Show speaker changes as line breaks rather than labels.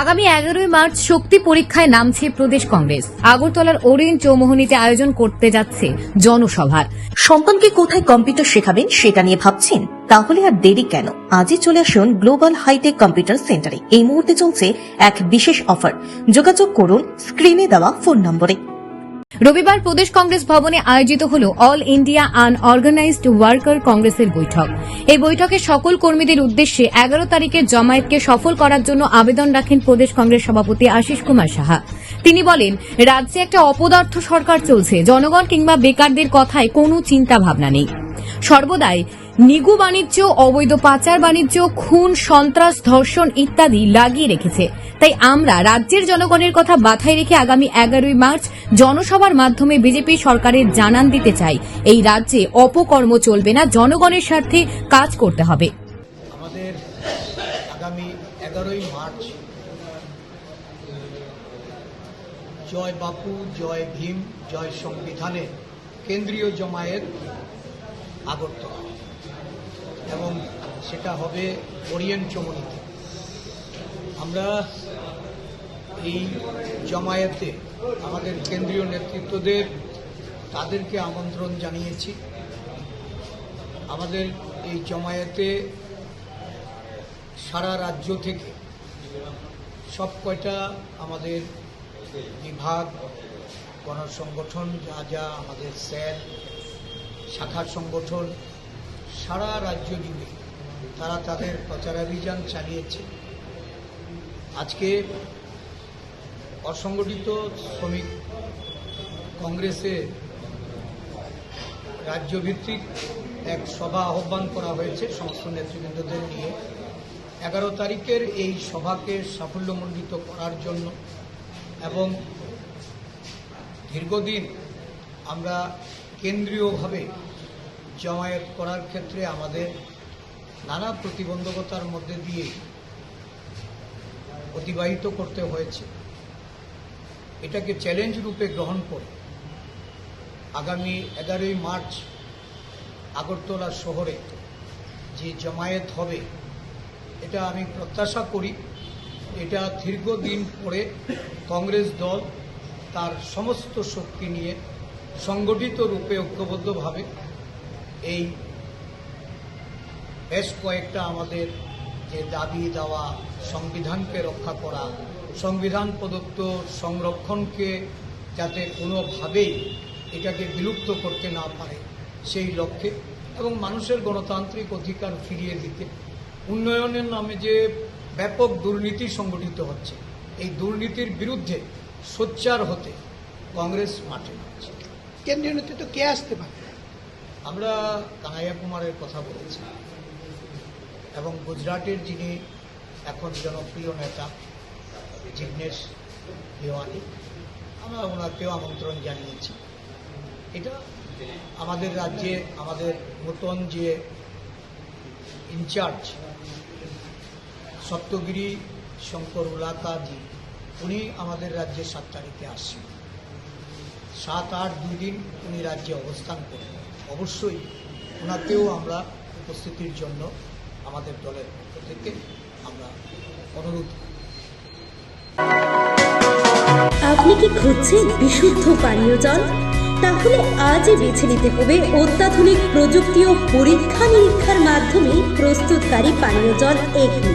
আগামী এগারোই মার্চ শক্তি পরীক্ষায় নামছে প্রদেশ কংগ্রেস। আগরতলার ওরেন চৌমোহনীতে আয়োজন করতে যাচ্ছে জনসভার
সন্তানকে কোথায় কম্পিউটার শেখাবেন সেটা নিয়ে ভাবছেন? তাহলে আর দেরি কেন? আজই চলে আসুন গ্লোবাল হাইটেক কম্পিউটার সেন্টারে। এই মুহূর্তে চলছে এক বিশেষ অফার। যোগাযোগ করুন, স্ক্রিনে দেওয়া ফোন নম্বরে।
রবিবার প্রদেশ কংগ্রেস ভবনে আয়োজিত হল all India unorganised worker কংগ্রেসের বৈঠক। এই বৈঠকে সকল কর্মীদের উদ্দেশ্যে এগারো তারিখের জমায়েতকে সফল করার জন্য আবেদন রাখেন প্রদেশ কংগ্রেস সভাপতি আশিস কুমার সাহা। তিনি বলেন, রাজ্যে একটা অপদার্থ সরকার চলছে, জনগণ কিংবা বেকারদের কথায় কোনো চিন্তা ভাবনা নেই। সর্বদাই নিগু বাণিজ্য, অবৈধ পাচার বাণিজ্য, খুন, সন্ত্রাস, ধর্ষণ ইত্যাদি লাগিয়ে রেখেছে। তাই আমরা রাজ্যের জনগণের কথা মাথায় রেখে আগামী এগারোই মার্চ জনসভার মাধ্যমে বিজেপি সরকারের জানান দিতে চাই। এই রাজ্যে অপকর্ম চলবে না, জনগণের স্বার্থে কাজ করতে হবে।
আমাদের আগামী এগারোই মার্চ জয় বাপু, জয় ভীম, জয় সংবিধানের কেন্দ্রীয় জমায়েত আগরতলা এবং সেটা হবে ওরিয়েন্ট চমনিতে। আমরা এই জমায়েতে আমাদের কেন্দ্রীয় নেতৃত্বদের তাদেরকে আমন্ত্রণ জানিয়েছি। আমাদের এই জমায়েতে সারা রাজ্য থেকে সব কয়টা আমাদের বিভাগ, গণসংগঠন, যা যা আমাদের স্যার শাখার সংগঠন সারা রাজ্য জুড়ে তারা তাদের প্রচারাভিযান চালিয়েছে। আজকে অসংগঠিত শ্রমিক কংগ্রেসে রাজ্যভিত্তিক এক সভা আহ্বান করা হয়েছে সমস্ত নেতৃবৃন্দদের নিয়ে। এগারো তারিখের এই সভাকে সাফল্যমণ্ডিত করার জন্য এবং দীর্ঘদিন আমরা কেন্দ্রীয়ভাবে জমায়েত করার ক্ষেত্রে আমাদের নানা প্রতিবন্ধকতার মধ্যে দিয়ে অতিবাহিত করতে হয়েছে। এটাকে চ্যালেঞ্জ রূপে গ্রহণ করে আগামী এগারোই মার্চ আগরতলা শহরে যে জমায়েত হবে, এটা আমি প্রত্যাশা করি। এটা দীর্ঘদিন পরে কংগ্রেস দল তার সমস্ত শক্তি নিয়ে সংগঠিত রূপে ঐক্যবদ্ধভাবে এই বেশ কয়েকটা আমাদের যে দাবি দেওয়া সংবিধানকে রক্ষা করা, সংবিধান প্রদত্ত সংরক্ষণকে যাতে কোনোভাবেই এটাকে বিলুপ্ত করতে না পারে সেই লক্ষ্যে এবং মানুষের গণতান্ত্রিক অধিকার ফিরিয়ে দিতে। উন্নয়নের নামে যে ব্যাপক দুর্নীতি সংগঠিত হচ্ছে, এই দুর্নীতির বিরুদ্ধে সোচ্চার হতে কংগ্রেস মাঠে নামছে।
কেন্দ্রীয় নেতৃত্ব কে আসতে পারে?
আমরা কানাইয়া কুমারের কথা বলেছি। এবং গুজরাটের যিনি এখন জনপ্রিয় নেতা, জিগ্নেশ দেওয়ানি আমরা ওনাকেও আমন্ত্রণ জানিয়েছি। এটা আমাদের রাজ্যে, আমাদের নতুন যে ইনচার্জ সপ্তগিরি শঙ্কর উলাকাজি, উনি আমাদের রাজ্যে সাত তারিখে আসছেন। সাত, আট দিন উনি রাজ্যে অবস্থান করবেন অবশ্যই ওনাকেও আমরা উপস্থিতির জন্য আমাদের দলের পক্ষ থেকে আমরা অনুরোধ।
আপনি কি খুঁজছেন বিশুদ্ধ পানীয় জল? তাহলে আজই বেছে নিতে হবে অত্যাধুনিক প্রযুক্তি ও পরীক্ষা নিরীক্ষার মাধ্যমে প্রস্তুতকারী পানীয় জল এগনি।